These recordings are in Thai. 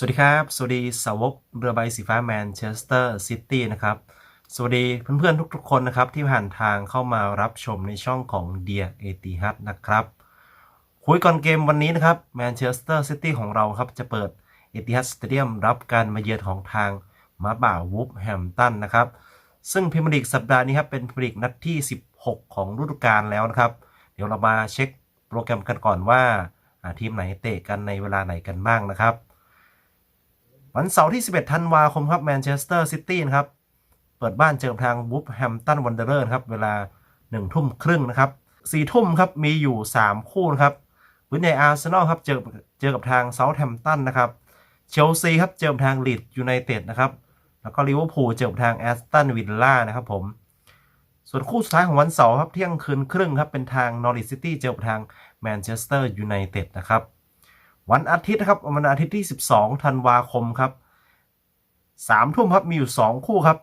สวัสดีครับ สวัสดีสาวกเรือใบสีฟ้าแมนเชสเตอร์ซิตี้นะครับ สวัสดีเพื่อนๆทุกๆคนนะครับที่ผ่านทางเข้ามารับชมในช่องของเดียเอติฮันะครับ คุยก่อนเกมวันนี้นะครับแมนเชสเตอร์ซิตี้ของเราครับจะเปิดเอติฮัดสเตเดียมรับการมาเยือนของทางมาบ่าวูฟแฮมตันนะครับ ซึ่งพรีเมียร์ลีกสัปดาห์นี้ครับเป็นพรีเมียร์ลีกนัดที่ 16 ของฤดูกาลแล้วนะครับ เดี๋ยวเรามาเช็คโปรแกรมกันก่อนว่าทีมไหนเตะกันในเวลาไหนกันบ้างนะครับ วันเสาร์ที่ 11 ธันวาคมครับแมนเชสเตอร์ซิตี้นะครับ เปิดบ้านเจอกับทางวูฟแฮมตันวันเดอร์ครับ เวลา 1 ทุ่มครึ่งนะครับ4ทุ่มครับ มีอยู่ 3 คู่นะครับพื้นใหญ่อาร์เซนอลครับ เจอเจอกับทางเซาท์แฮมตันนะครับเชลซีครับ เจอกับทางลีดยูไนเต็ดนะครับ แล้วก็ลิเวอร์พูลเจอกับทางแอสตันวิลล่านะครับผม ส่วนคู่สุดท้ายของวันเสาร์ครับเที่ยงคืนครึ่งครับเป็นทางนอริสซิตี้เจอกับทางแมนเชสเตอร์ยูไนเต็ดนะครับ วันอาทิตย์นะครับวันอาทิตย์ที่ 12ธันวาคมครับ3ทุ่มครับมีอยู่ 2 คู่ครับ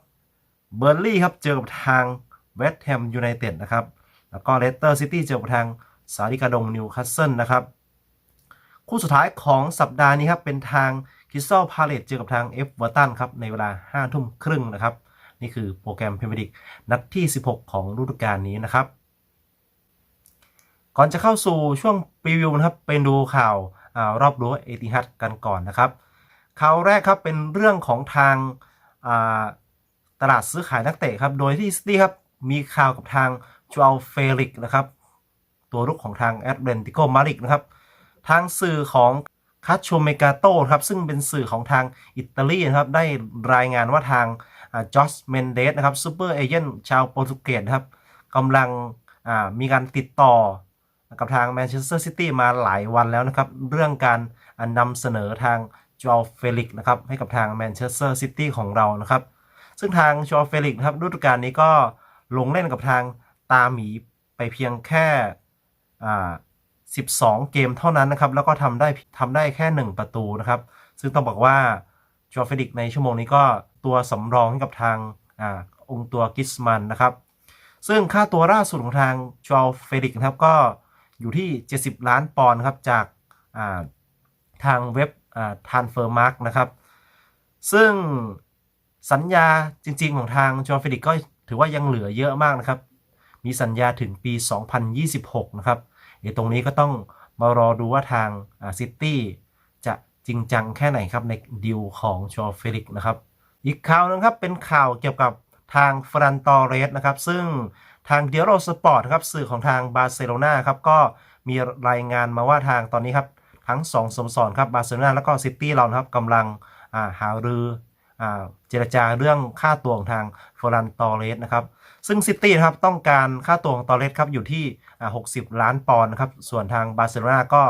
เบอร์ลี่ครับเจอกับทางเวสต์แฮมยูไนเต็ดนะครับแล้วก็เลสเตอร์ซิตี้เจอกับทางซาดิกาดงนิวคาสเซิลนะครับคู่สุดท้ายของสัปดาห์นี้ครับเป็นทางคิสซอลพาเลตเจอกับทางเอฟเวอร์ตันครับในเวลา5ทุ่มครึ่งนะครับนี่คือโปรแกรมพรีเมียร์ลีกนัดที่ 16 ของฤดูกาลนี้นะครับ ก่อนจะเข้าสู่ช่วงรีวิวนะครับเป็นดูข่าว รอบรั้วเอติฮัดกันก่อนนะครับข่าวแรกครับเป็นเรื่องของทางตลาดซื้อขายนักเตะครับ โดยที่ซิตี้ครับมีข่าวกับทางจูอัลเฟลิกนะครับตัวรุกของทางแอตเลนติโกมาริกนะครับทางสื่อของคาโชเมกาโตครับซึ่งเป็นสื่อของทางอิตาลีนะครับได้รายงานว่าทางจอสเมนเดสนะครับซูเปอร์เอเจนต์ชาวโปรตุเกสครับกำลังมีการติดต่อ กับทางแมนเชสเตอร์ซิตี้มาหลายวันแล้วนะครับ เรื่องการนำเสนอทางจอเฟลิกนะครับให้กับทางแมนเชสเตอร์ซิตี้ของเรานะครับ ซึ่งทางจอเฟลิกนะครับฤดูกาลนี้ก็ลงเล่นกับทางตาหมีไปเพียงแค่อ่า12 เกมเท่านั้นนะครับ แล้วก็ทำได้ทำได้แค่ 1 ประตูนะครับ ซึ่งต้องบอกว่าจอเฟลิกในชั่วโมงนี้ก็ตัวสำรองให้กับทางอ่าองค์ตัวกิสมันนะครับ ซึ่งค่าตัวล่าสุดของทางจอเฟลิกนะครับก็ อยู่ที่ 70 ล้านปอนด์ครับจากาทางเว็บทานเฟอร์มาร์กนะครับ ซึ่งสัญญาจริงๆของทางจอร์ฟิลิกก็ถือว่ายังเหลือเยอะมากนะครับ มีสัญญาถึงปี 2026 นะครับเดี๋ยวตรงนี้ก็ต้องมารอดูว่าทางซิตี้จะจริงจังแค่ไหนครับในดีลของจอร์ฟิลิกนะครับ อีกข่าวนึงครับเป็นข่าวเกี่ยวกับทางฟรันตอเรสนะครับ ซึ่ง ทางเดียโรสปอร์ตครับสื่อของทางบาร์เซโลนาครับก็มีรายงานมาว่าทางตอนนี้ครับทั้ง2สโมสรครับบาร์เซโลนาแล้วก็ซิตี้เราครับกำลังหารือเจรจาเรื่องค่าตัวของทางฟอรันตอเรสนะครับซึ่งซิตี้ครับต้องการค่าตัวของตอเรสครับอยู่ที่ 60 ล้านปอนด์ครับส่วนทางบาร์เซโลนาก็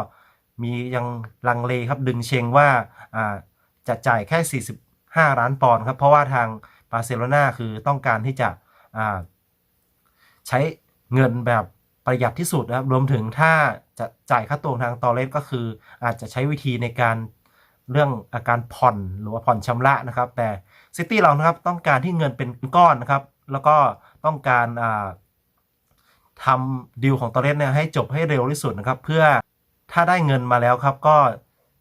มียังลังเลครับดึงเชงว่าจะจ่ายแค่ 45 ล้านปอนด์ครับเพราะว่าทางบาร์เซโลนาคือต้องการที่จะ ใช้เงินแบบประหยัดที่สุดนะครับรวมถึงถ้าจะจ่ายค่าตัวทางตอเลสก็คือ อาจจะใช้วิธีในการเรื่องอาการผ่อนหรือว่าผ่อนชำระนะครับ แต่ซิตี้เรานะครับต้องการที่เงินเป็นก้อนนะครับ แล้วก็ต้องการทำดีลของตอเลสเนี่ยให้จบให้เร็วที่สุดนะครับ เพื่อถ้าได้เงินมาแล้วครับ ก็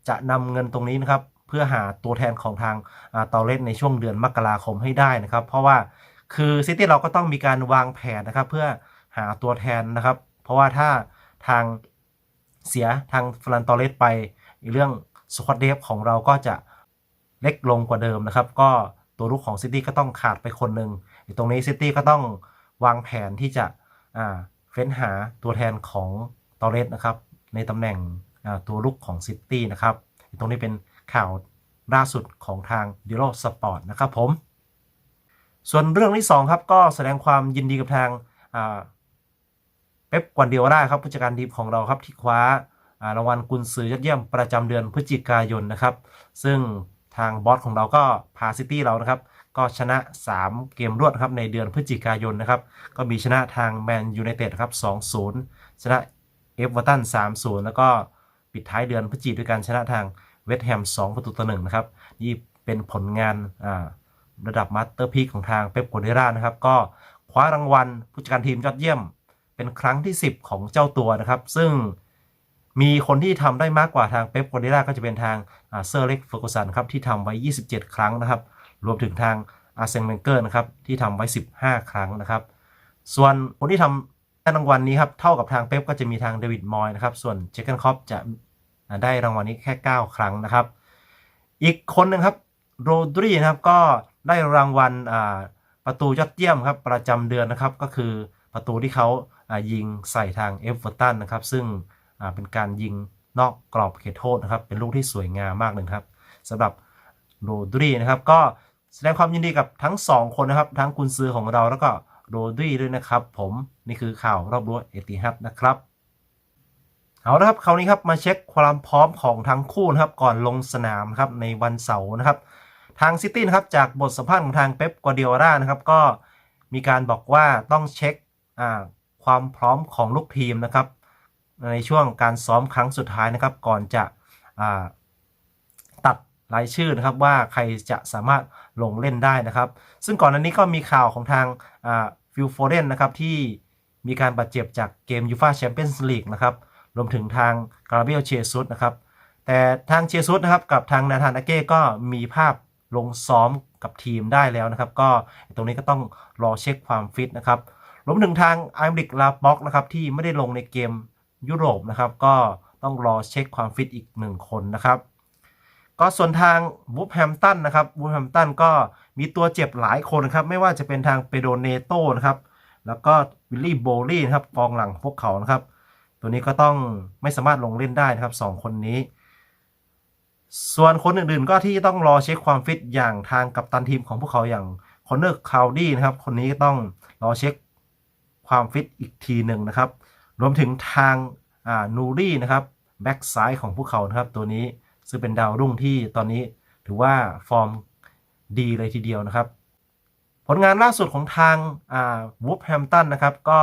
จะนำเงินตรงนี้นะครับ เพื่อหาตัวแทนของทางตอเลสในช่วงเดือนมกราคมให้ได้นะครับ เพราะว่า คือซิตี้เราก็ต้องมีการวางแผนนะครับ เพื่อหาตัวแทนนะครับ เพราะว่าถ้าทางเสียทางฟรันตอเลสไปเรื่องสควอตเดฟของเราก็จะเล็กลงกว่าเดิมนะครับ ก็ตัวลูกของซิตี้ก็ต้องขาดไปคนหนึ่งตรงนี้ซิตี้ก็ต้องวางแผนที่จะเฟ้นหาตัวแทนของตอเลสนะครับ ในตำแหน่งตัวลูกของซิตี้นะครับ ตรงนี้เป็นข่าวล่าสุดของทางดิโรสปอร์ตนะครับผม ส่วนเรื่องที่2ครับก็แสดงความยินดีกับทางเป๊ปกวนเดียร่าครับผู้จัดการทีมของเราครับที่คว้ารางวัลกุนซือยอดเยี่ยมประจำเดือนพฤศจิกายนนะครับ ซึ่งทางบอสของเราก็พาซิตี้เรานะครับ ก็ชนะ 3 เกมรวดครับในเดือนพฤศจิกายนนะครับ ก็มีชนะทางแมนยูไนเต็ดครับ 2-0 ชนะเอฟเวอร์ตัน 3-0 แล้วก็ปิดท้ายเดือนพฤศจิกายนด้วยการชนะทางเวสต์แฮม 2 ประตูต่อ1นะครับ นี่เป็นผลงาน ระดับมาสเตอร์พีคของทางเป๊ปกัวเดร่านะครับ ก็คว้ารางวัลผู้จัดการทีมยอดเยี่ยม เป็นครั้งที่ 10 ของเจ้าตัวนะครับ ซึ่งมีคนที่ทำได้มากกว่าทางเป๊ปกัวเดล่าก็จะเป็นทางเซอร์เล็กเฟอร์กูสันครับที่ทำไว้ 27 ครั้งนะครับ รวมถึงทางอาร์เซนเวนเกอร์นะครับที่ทำไว้ 15 ครั้งนะครับ ส่วนคนที่ทำได้รางวัลนี้ครับเท่ากับทางเป๊ปก็จะมีทางเดวิดมอยนะครับส่วนเจคเกนคอปจะได้รางวัลนี้แค่ 9 ครั้งนะครับ อีกคนหนึ่งครับโรดรีนะครับก็ ได้รางวัลประตูยอดเยี่ยมครับประจำเดือนนะครับก็คือประตูที่เขายิงใส่ทางเอฟเวอร์ตันนะครับ ซึ่งเป็นการยิงนอกกรอบเขตโทษนะครับ เป็นลูกที่สวยงามมากเลยครับสำหรับโรดรีนะครับ ก็แสดงความยินดีกับทั้ง 2 คนนะครับ ทั้งกุนซือของเราแล้วก็โรดรีด้วยนะครับ ผมนี่คือข่าวรอบรั้วเอติฮัดนะครับเอาละครับคราวนี้ครับมาเช็คความพร้อมของทั้งคู่นะครับก่อนลงสนามครับในวันเสาร์นะครับ ทางซิตี้นะครับจากบทสัมภาษณ์ของทางเป๊ปกัวเดียร่านะครับก็มีการบอกว่าต้องเช็คความพร้อมของลูกทีมนะครับ ในช่วงการซ้อมครั้งสุดท้ายนะครับ ก่อนจะตัดรายชื่อนะครับว่าใครจะสามารถลงเล่นได้นะครับ ซึ่งก่อนหน้านี้ก็มีข่าวของทางฟิลโฟเดนนะครับที่มีการบาดเจ็บจากเกมยูฟาแชมเปี้ยนส์ลีกนะครับรวมถึงทางกาเบลเชซุสนะครับ แต่ทางเชซุสนะครับกับทางนาธานอาเก้ก็มีภาพ ลงซ้อมกับทีมได้แล้วนะครับ ก็ตรงนี้ก็ต้องรอเช็คความฟิตนะครับรวมถึงทางไอมริกลาบ็อกนะครับที่ไม่ได้ลงในเกมยุโรปนะครับ ก็ต้องรอเช็คความฟิตอีกหนึ่งคนนะครับ ก็ส่วนทางบูฟแฮมตันนะครับบูฟแฮมตันก็มีตัวเจ็บหลายคนครับ ไม่ว่าจะเป็นทางเปโดเนโตนะครับ แล้วก็วิลลี่โบลี่นะครับกองหลังพวกเขานะครับ ตัวนี้ก็ต้องไม่สามารถลงเล่นได้นะครับ 2 คนนี้ ส่วนคนอื่นๆ ก็ที่ต้องรอเช็คความฟิตอย่างทางกัปตันทีมของพวกเขาอย่างคอนเนอร์คาวดี้นะครับคนนี้ก็ต้องรอเช็คความฟิตอีกทีหนึ่งนะครับ รวมถึงทางนูรี่นะครับแบ็กซ้ายของพวกเขานะครับตัวนี้ซึ่งเป็นดาวรุ่งที่ตอนนี้ถือว่าฟอร์มดีเลยทีเดียวนะครับ ผลงานล่าสุดของทางวูฟแฮมตันนะครับก็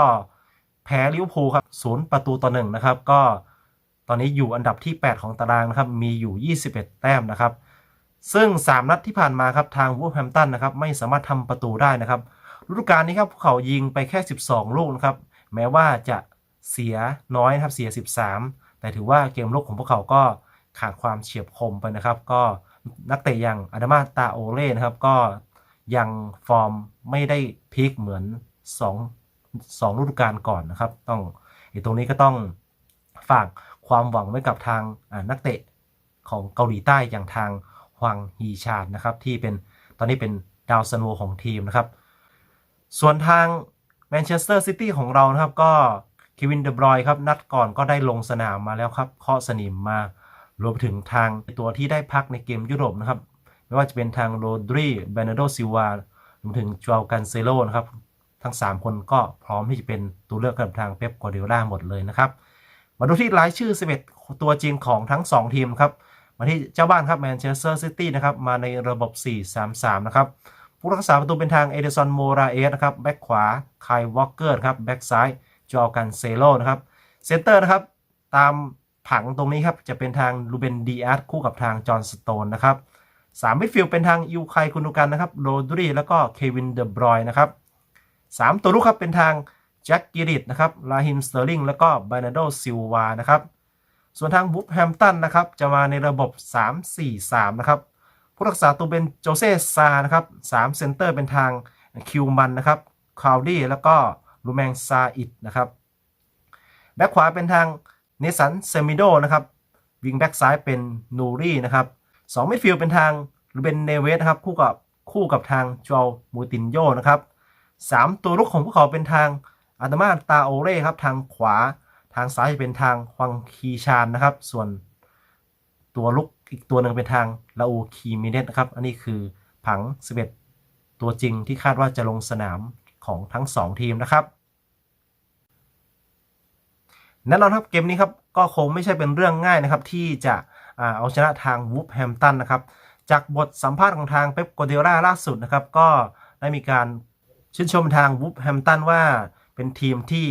แพ้ลิเวอร์พูลครับศูนย์ประตูต่อหนึ่งนะครับ ก็ อนนี้อยู่อันดับที่ 8 ของตารางนะครับ มีอยู่ 21 แต้มนะครับ ซึ่ง 3 นัดที่ผ่านมาครับทางวูฟแฮมตันนะครับไม่สามารถทำประตูได้นะครับฤดูกาลนี้ครับพวกเขายิงไปแค่ 12 ลูกนะครับ แม้ว่าจะเสียน้อยนะครับเสีย 13 แต่ถือว่าเกมลุกของพวกเขาก็ขาดความเฉียบคมไปนะครับ ก็นักเตะอย่างอาดามาตาโอเล่นะครับก็ยังฟอร์มไม่ได้พีคเหมือน 2 2ฤดูกาลก่อนนะครับ ต้องอตรงนี้ก็ต้องฝาก ความหวังไว้กับทางนักเตะของเกาหลีใต้อย่างทางฮวังฮีชาดนะครับที่เป็นตอนนี้เป็นดาวซันโวของทีมนะครับ ส่วนทางแมนเชสเตอร์ซิตี้ของเรานะครับก็เควินเดบรอยครับนัดก่อนก็ได้ลงสนามมาแล้วครับเคาะสนิมมารวมถึงทางตัวที่ได้พักในเกมยุโรปนะครับ ไม่ว่าจะเป็นทางโรดรีเบนโดซิวารวมถึงจวลกันเซโลนะครับ ทั้ง 3 คนก็พร้อมที่จะเป็นตัวเลือกกับทางเป๊ปกัวเดล่าหมดเลยนะครับ มาดูที่รายชื่อ 11 ตัวจริงของทั้ง 2 ทีมครับ มาที่เจ้าบ้านครับแมนเชสเตอร์ซิตี้นะครับ มาในระบบ 4-3-3 นะครับ ผู้รักษาประตูเป็นทางเอเดซอนโมราเอสนะครับ แบ็กขวาไคลวอลเกอร์ครับ แบ็กซ้ายจอกันเซโลนะครับ เซนเตอร์นะครับ ตามผังตรงนี้ครับ จะเป็นทางลูเบนดีอาร์คู่กับทางจอห์นสโตนนะครับสามมิดฟิลด์เป็นทางยูไคคุนุกันนะครับ โรดรีแล้วก็เควินเดอบรอยนะครับ3ตัวลุกครับเป็นทาง แจ็คกิริตนะครับลาฮิมสเตอร์ลิงแล้วก็บานาโดซิลวานะครับส่วนทางบุ๊แฮมตันนะครับจะมาในระบบ 3-4-3 นะครับผู้รักษาตัวเป็นโจเซซานะครับ3เซนเตอร์เป็นทางคิวมันนะครับคาวดี้แล้วก็ลูแมงซาอิดนะครับแบ็คขวาเป็นทางเนสันเซมิโดนะครับวิงแบ็กซ้ายเป็นนูรี่นะครับสองมิดฟิลด์เป็นทางลูเบนเนเวสนะครับคู่กับคู่กับทางจอมูตินโยนะครับ3ตัวลุกของพวกเขาเป็นทาง อาตมาตาโอเร่ครับทางขวาทางซ้ายเป็นทางฮวังคีชานนะครับ ส่วนตัวลุกอีกตัวหนึ่งเป็นทางลาอูคีมิเนตนะครับ อันนี้คือผัง 11 ตัวจริงที่คาดว่าจะลงสนามของทั้ง 2 ทีมนะครับแน่นอนครับเกมนี้ครับก็คงไม่ใช่เป็นเรื่องง่ายนะครับ ที่จะเอาชนะทางวูฟแฮมตันนะครับ จากบทสัมภาษณ์ของทางเป๊ปโกเดล่าล่าสุดนะครับ ก็ได้มีการชื่นชมทางวูฟแฮมตันว่า เป็นทีมที่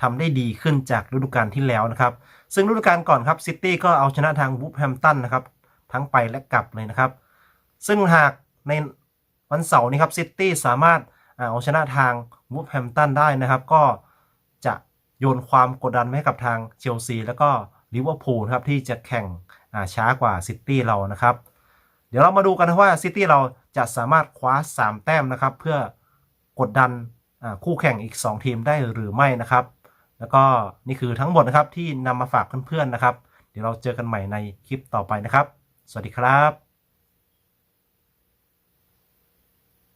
ทำได้ดีขึ้นจากฤดูกาลที่แล้วนะครับ ซึ่งฤดูกาลก่อนครับซิตี้ก็เอาชนะทางวูฟแฮมตันนะครับ ทั้งไปและกลับเลยนะครับ ซึ่งหากในวันเสาร์นี้ครับซิตี้สามารถเอาชนะทางวูฟแฮมตันได้นะครับ ก็จะโยนความกดดันให้กับทางเชลซีแล้วก็ลิเวอร์พูลครับที่จะแข่งช้ากว่าซิตี้เรานะครับ เดี๋ยวเรามาดูกันว่าซิตี้เราจะสามารถคว้า 3 แต้มนะครับ เพื่อกดดัน คู่แข่งอีก 2 ทีมได้หรือไม่นะครับ แล้วก็นี่คือทั้งหมดนะครับที่นำมาฝากเพื่อนๆนะครับ เดี๋ยวเราเจอกันใหม่ในคลิปต่อไปนะครับ สวัสดีครับ